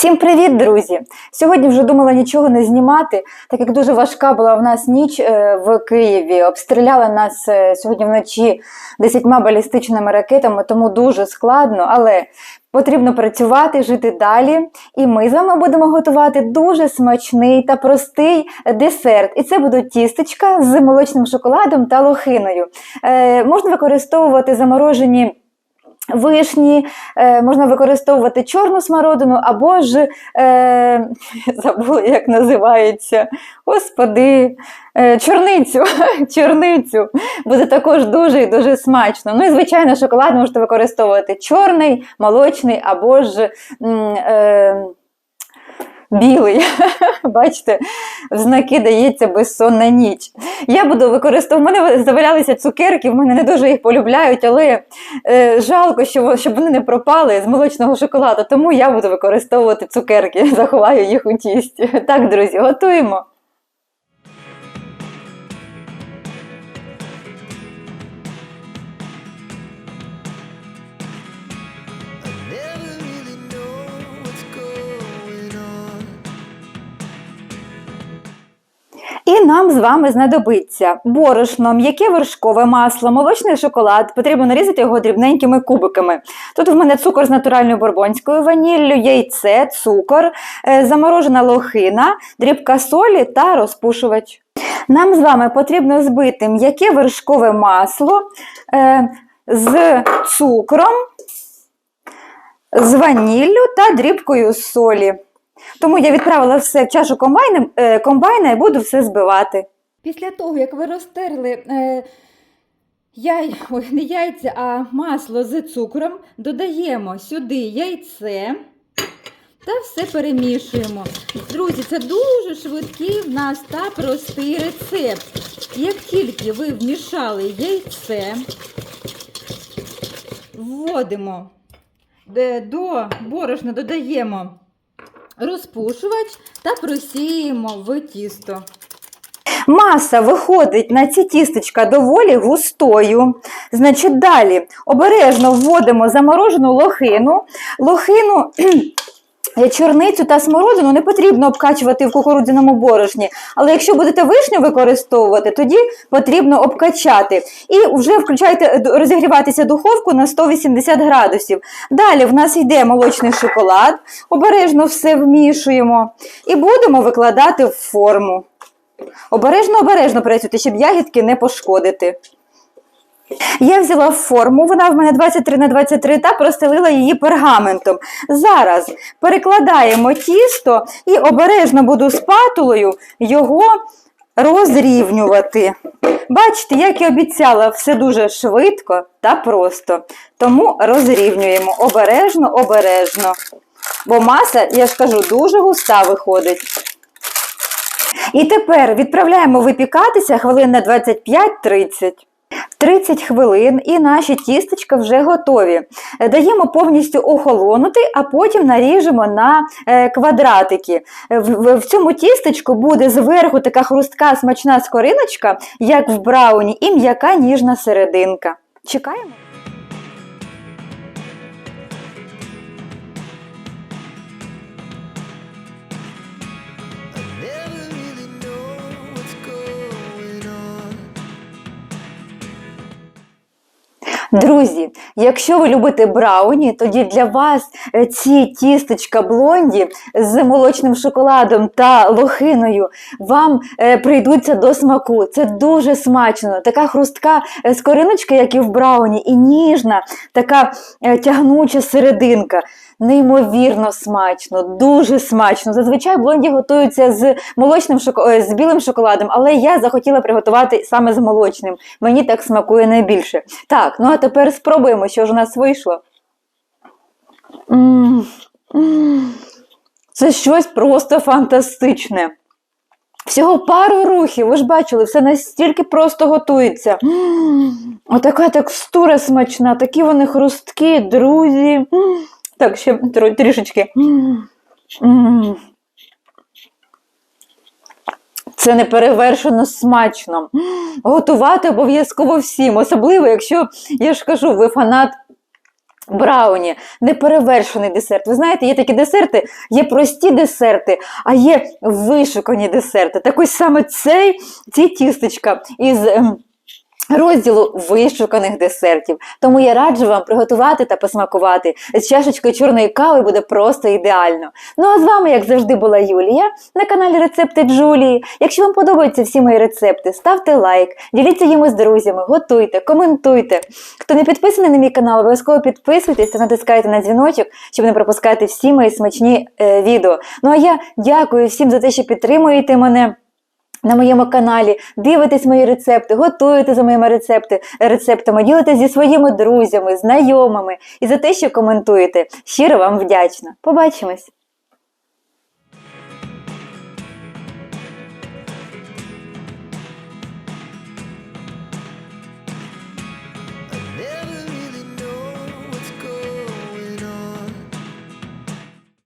Всім привіт, друзі! Сьогодні вже думала нічого не знімати, так як дуже важка була в нас ніч е, в Києві. Обстріляли нас е, сьогодні вночі десятьма балістичними ракетами, тому дуже складно, але потрібно працювати, жити далі. І ми з вами будемо готувати дуже смачний та простий десерт. І це будуть тістечка з молочним шоколадом та лохиною. Е, можна використовувати заморожені. Вишні, е, можна використовувати чорну смородину або ж е, забула, як називається. Господи, е, чорницю. чорницю. Буде також дуже і дуже смачно. Ну і звичайно, шоколад можете використовувати чорний, молочний або ж. Е, Білий, бачите, в знаки дається безсонна ніч. Я буду використовувати. У мене завалялися цукерки, в мене не дуже їх полюбляють, але е, жалко, що, щоб вони не пропали з молочного шоколаду, тому я буду використовувати цукерки, заховаю їх у тісті. Так, друзі, готуємо. І нам з вами знадобиться борошно, м'яке вершкове масло, молочний шоколад. Потрібно нарізати його дрібненькими кубиками. Тут в мене цукор з натуральною бурбонською ваніллю, яйце, цукор, е, заморожена лохина, дрібка солі та розпушувач. Нам з вами потрібно збити м'яке вершкове масло е, з цукром, з ваніллю та дрібкою солі. Тому я відправила все в чашу комбайна, е, комбайна і буду все збивати. Після того, як ви розтерли е, яй, ой, не яйця, а масло з цукром, додаємо сюди яйце та все перемішуємо. Друзі, це дуже швидкий в нас та простий рецепт. Як тільки ви вмішали яйце, вводимо до борошна додаємо розпушувач та просіємо в тісто. Маса виходить на ці тістечка доволі густою. Значить, далі обережно вводимо заморожену лохину. Лохину. Кхм, Чорницю та смородину не потрібно обкачувати в кукурудзяному борошні, але якщо будете вишню використовувати, тоді потрібно обкачати. І вже включайте е, розігріватися духовку на 180 градусів. Далі в нас йде молочний шоколад, обережно все вмішуємо і будемо викладати в форму. Обережно, обережно працюйте, щоб ягідки не пошкодити. Я взяла форму, вона в мене 23 на 23 та простелила її пергаментом. Зараз перекладаємо тісто і обережно буду спатулою його розрівнювати. Бачите, як і обіцяла, все дуже швидко та просто. Тому розрівнюємо обережно, обережно. Бо маса, я ж кажу, дуже густа виходить. І тепер відправляємо випікатися хвилин на 25-30. 30 хвилин і наші тістечка вже готові. Даємо повністю охолонути, а потім наріжемо на е, квадратики. В цьому тістечку буде зверху така хрустка смачна скориночка, як в брауні, і м'яка ніжна серединка. Чекаємо. Друзі, якщо ви любите брауні, тоді для вас е, ці тістечка блонді з молочним шоколадом та лохиною вам е, прийдуться до смаку. Це дуже смачно. Така хрустка з скориночка, як і в брауні, і ніжна, така е, тягнуча серединка. Неймовірно смачно, дуже смачно. Зазвичай блонді готуються з молочним шоко... е, з білим шоколадом, але я захотіла приготувати саме з молочним. Мені так смакує найбільше. Так, ну а тепер спробуємо, що ж у нас вийшло. М, м. Це щось просто фантастичне. Всього пару рухів, ви ж бачили, все настільки просто готується. М, Отака текстура смачна, такі вони хрусткі, друзі. М, Так, ще трішечки. Це неперевершено смачно. Готувати обов'язково всім, особливо, якщо я ж кажу, ви фанат Брауні, неперевершений десерт. Ви знаєте, є такі десерти, є прості десерти, а є вишукані десерти. Так ось саме цей, ці тістечка із. Розділу вишуканих десертів. Тому я раджу вам приготувати та посмакувати. З чашечкою чорної кави буде просто ідеально. Ну а з вами, як завжди, була Юлія на каналі Рецепти Джулії. Якщо вам подобаються всі мої рецепти, ставте лайк, діліться їми з друзями, готуйте, коментуйте. Хто не підписаний на мій канал, обов'язково підписуйтесь та натискайте на дзвіночок, щоб не пропускати всі мої смачні е, відео. Ну а я дякую всім за те, що підтримуєте мене. На моєму каналі дивитесь мої рецепти, готуєте за моїми рецепти, рецептами, ділитесь зі своїми друзями, знайомими і за те, що коментуєте. Щиро вам вдячна. Побачимось!